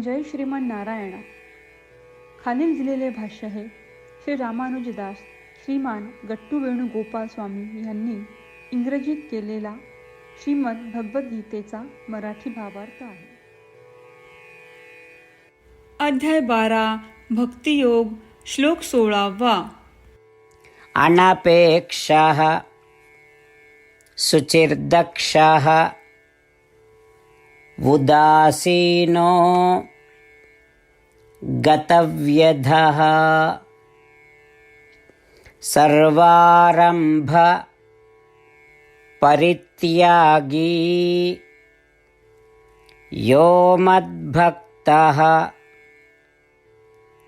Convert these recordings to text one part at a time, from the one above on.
जय श्रीमन नारायणा खालील दिलेले भाष्य हे श्री रामानुजदास श्रीमान गट्टू वेणुगोपाल स्वामी यांनी इंग्रजीत केलेला श्रीमद भगवद्गीतेचा मराठी भावार्थ आहे. अध्याय बारा भक्तियोग श्लोक सोळावा. अनपेक्षः शुचिर्दक्षः उदासीनो गतव्यधः। सर्वारम्भ परित्यागी। यो मद्भक्तः।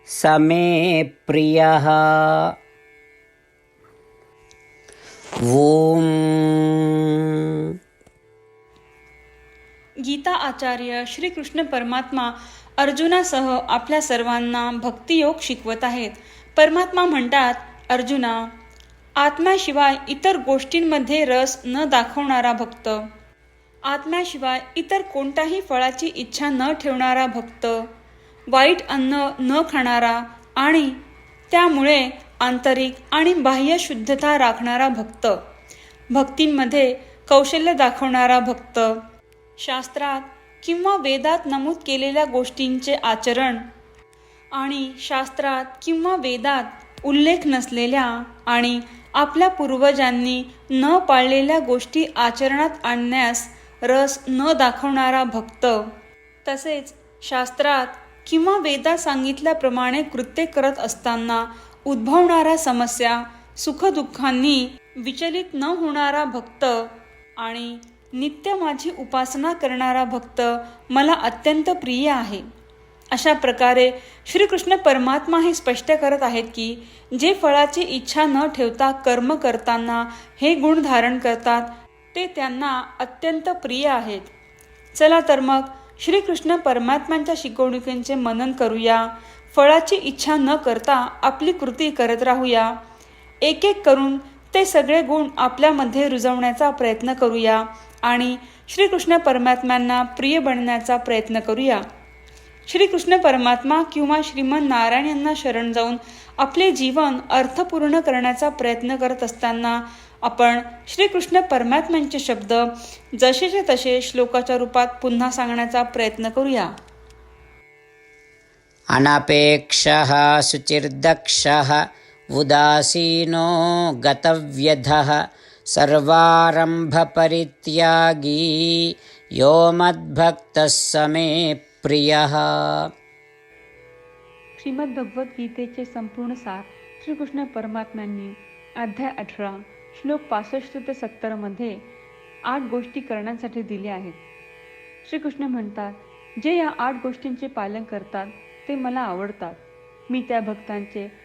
स मे प्रियः। ॐ गीता आचार्य श्रीकृष्ण परमात्मा अर्जुनासह आपल्या सर्वांना भक्तियोग शिकवत आहेत. परमात्मा म्हणतात अर्जुना आत्म्याशिवाय इतर गोष्टींमध्ये रस न दाखवणारा भक्त. आत्म्याशिवाय इतर कोणत्याही फळाची इच्छा न ठेवणारा भक्त. वाईट अन्न न खाणारा आणि त्यामुळे आंतरिक आणि बाह्य शुद्धता राखणारा भक्त. भक्तींमध्ये कौशल्य दाखवणारा भक्त. शास्त्रात किंवा वेदात नमूद केलेल्या गोष्टींचे आचरण आणि शास्त्रात किंवा वेदात उल्लेख नसलेल्या आणि आपल्या पूर्वजांनी न पाळलेल्या गोष्टी आचरणात आणण्यास रस न दाखवणारा भक्त. तसेच शास्त्रात किंवा वेदात सांगितल्याप्रमाणे कृत्य करत असताना उद्भवणाऱ्या समस्या सुखदुःखांनी विचलित न होणारा भक्त आणि नित्य माझी उपासना करणारा भक्त मला अत्यंत प्रिय आहे. अशा प्रकारे श्रीकृष्ण परमात्मा हे स्पष्ट करत आहेत की जे फळाची इच्छा न ठेवता कर्म करताना हे गुण धारण करतात ते त्यांना अत्यंत प्रिय आहेत. चला तर मग श्रीकृष्ण परमात्म्यांच्या शिकवणुकींचे मनन करूया. फळाची इच्छा न करता आपली कृती करत राहूया. एक एक करून ते सगळे गुण आपल्यामध्ये रुजवण्याचा प्रयत्न करूया आणि श्रीकृष्ण परमात्म्यांना प्रिय बनण्याचा प्रयत्न करूया. श्रीकृष्ण परमात्मा किंवा श्रीमन नारायण यांना शरण जाऊन आपले जीवन अर्थपूर्ण करण्याचा प्रयत्न करत असताना आपण श्रीकृष्ण परमात्म्यांचे शब्द जसेचे तसे श्लोकाच्या रूपात पुन्हा सांगण्याचा प्रयत्न करूया. अनपेक्ष शुचिर्दक्ष उदासीनो गतव्यधः सर्वारम्भपरित्यागी यो मद्भक्तः स मे प्रियः। श्रीमद्भगवद्गीतेचे संपूर्ण सार श्रीकृष्ण परमात्म्यांनी अध्याय अठरा श्लोक पासष्ट ते सत्तरमध्ये आठ गोष्टी करण्यासाठी दिल्या आहेत. श्रीकृष्ण म्हणतात जे या आठ गोष्टींचे पालन करतात ते मला आवडतात. मी त्या भक्तांचे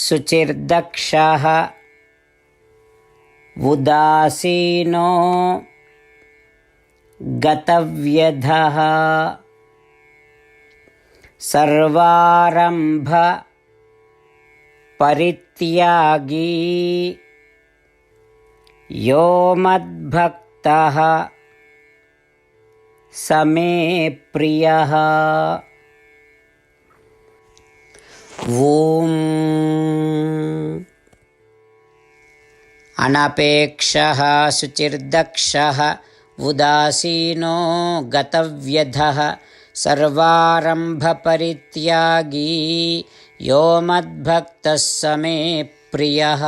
शुचिर्दक्षः। उदासीनो गतव्यधः। सर्वारम्भ परित्यागी। यो मद्भक्तः। स मे प्रियः ॐ अनपेक्षः शुचिर्दक्षः उदासीनो गतव्यधः सर्वारम्भपरित्यागी यो मद्भक्तः स मे प्रियः